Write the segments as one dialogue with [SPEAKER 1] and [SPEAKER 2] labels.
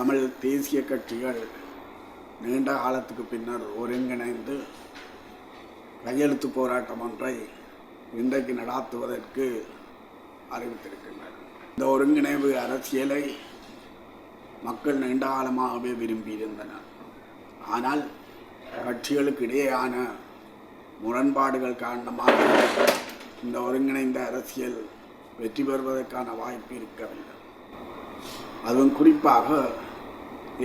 [SPEAKER 1] தமிழ் தேசிய கட்சிகள் நீண்ட காலத்துக்கு பின்னர் ஒருங்கிணைந்து கையெழுத்து போராட்டம் ஒன்றை இன்றைக்கு நடாத்துவதற்கு அறிவித்திருக்கின்றனர். இந்த ஒருங்கிணைவு அரசியலை மக்கள் நீண்ட காலமாகவே விரும்பியிருந்தனர். ஆனால் கட்சிகளுக்கு இடையேயான முரண்பாடுகள் காரணமாக இந்த ஒருங்கிணைந்த அரசியல் வெற்றி பெறுவதற்கான வாய்ப்பு இருக்கவில்லை. அதுவும் குறிப்பாக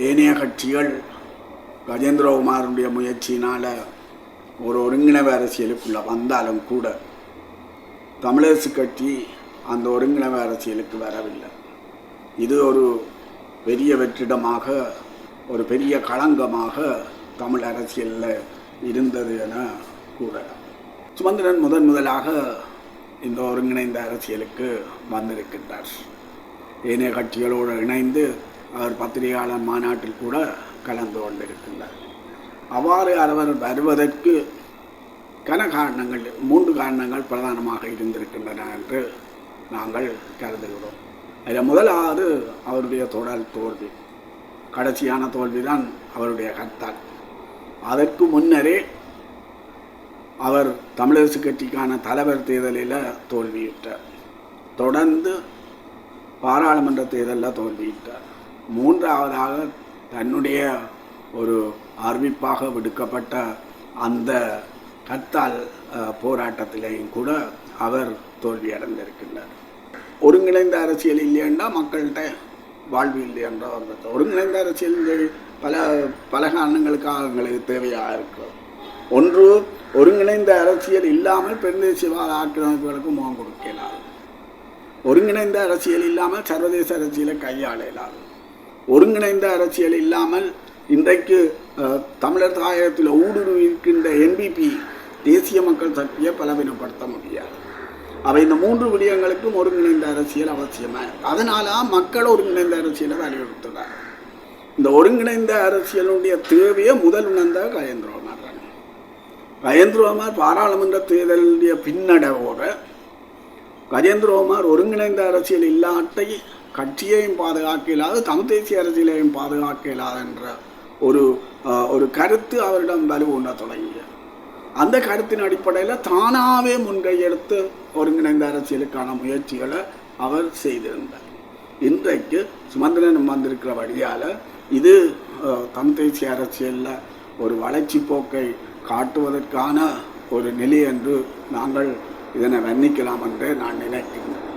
[SPEAKER 1] ஏனைய கட்சிகள் கஜேந்திரகுமாருடைய முயற்சியினால் ஒரு ஒருங்கிணைவு அரசியலுக்குள்ளே வந்தாலும் கூட தமிழரசு கட்சி அந்த ஒருங்கிணைவு அரசியலுக்கு வரவில்லை. இது ஒரு பெரிய வெற்றிடமாக ஒரு பெரிய களங்கமாக தமிழ் அரசியலில் இருந்தது என கூறலாம். சுமந்திரன் முதன் முதலாக இந்த ஒருங்கிணைந்த அரசியலுக்கு வந்திருக்கின்றார். ஏனைய கட்சிகளோடு இணைந்து அவர் பத்திரிகையாளர் மாநாட்டில் கூட கலந்து கொண்டிருக்கின்றார். அவ்வாறு அவர் வருவதற்கு கன காரணங்கள் மூன்று காரணங்கள் பிரதானமாக இருந்திருக்கின்றன என்று நாங்கள் கருதுகிறோம். அதில் முதலாவது அவருடைய தொடர் தோல்வி. கடைசியான தோல்விதான் அவருடைய கர்த்தால் அதற்கு முன்னரே அவர் தமிழரசு கட்சிக்கான தலைவர் தேர்தலில் தோல்வியிட்டார் தொடர்ந்து பாராளுமன்ற தேர்தலில் தோல்வியிட்டார் மூன்றாவதாக தன்னுடைய ஒரு அறிவிப்பாக விடுக்கப்பட்ட அந்த கத்தால் போராட்டத்திலேயும் கூட அவர் தோல்வி அடைந்திருக்கின்றார் ஒருங்கிணைந்த அரசியல் இல்லையென்றா மக்கள்கிட்ட வாழ்வு இல்லை என்ற ஒரு ஒருங்கிணைந்த அரசியல் பல பல காரணங்களுக்காக எங்களுக்கு தேவையாக இருக்கிறது. ஒன்று ஒருங்கிணைந்த அரசியல் இல்லாமல் பெருந்தேசியவாத ஆக்கிரமிப்புகளுக்கு முகம் கொடுக்கலாம் ஒருங்கிணைந்த அரசியல் இல்லாமல் சர்வதேச அரசியலை கையாள இயலாது ஒருங்கிணைந்த அரசியல் இல்லாமல் இன்றைக்கு தமிழர் தாயகத்தில் ஊடுருவி இருக்கின்ற என்பிபி தேசிய மக்கள் சக்தியை பலவீனப்படுத்த முடியாது. அவை இந்த மூன்று விடயங்களுக்கும் ஒருங்கிணைந்த அரசியல் அவசியமாக அதனால மக்கள் ஒருங்கிணைந்த அரசியலை வலியுறுத்துகிறார். இந்த ஒருங்கிணைந்த அரசியலுடைய தேவையை முதல் உணர்ந்த கயந்திரகுமார் தான். கயந்திரகுமார் பாராளுமன்ற தேர்தலுடைய பின்னடைவோட கஜேந்திரகுமார் ஒருங்கிணைந்த அரசியல் இல்லாட்டை கட்சியையும் பாதுகாக்க இல்லாது தமிழ் தேசிய அரசியலையும் பாதுகாக்க இயலாது என்ற ஒரு ஒரு கருத்து அவரிடம் வலுவுண்ண தொடங்கியது. அந்த கருத்தின் அடிப்படையில் தானாகவே முன்கையெடுத்து ஒருங்கிணைந்த அரசியலுக்கான முயற்சிகளை அவர் செய்திருந்தார். இன்றைக்கு சுமந்திரன் வந்திருக்கிற வழியால் இது தமிழ் தேசிய அரசியலில் ஒரு வளர்ச்சி போக்கை காட்டுவதற்கான ஒரு நிலை என்று நாங்கள் இதனை வர்ணிக்கலாம் என்று நான் நினைக்கின்றேன்.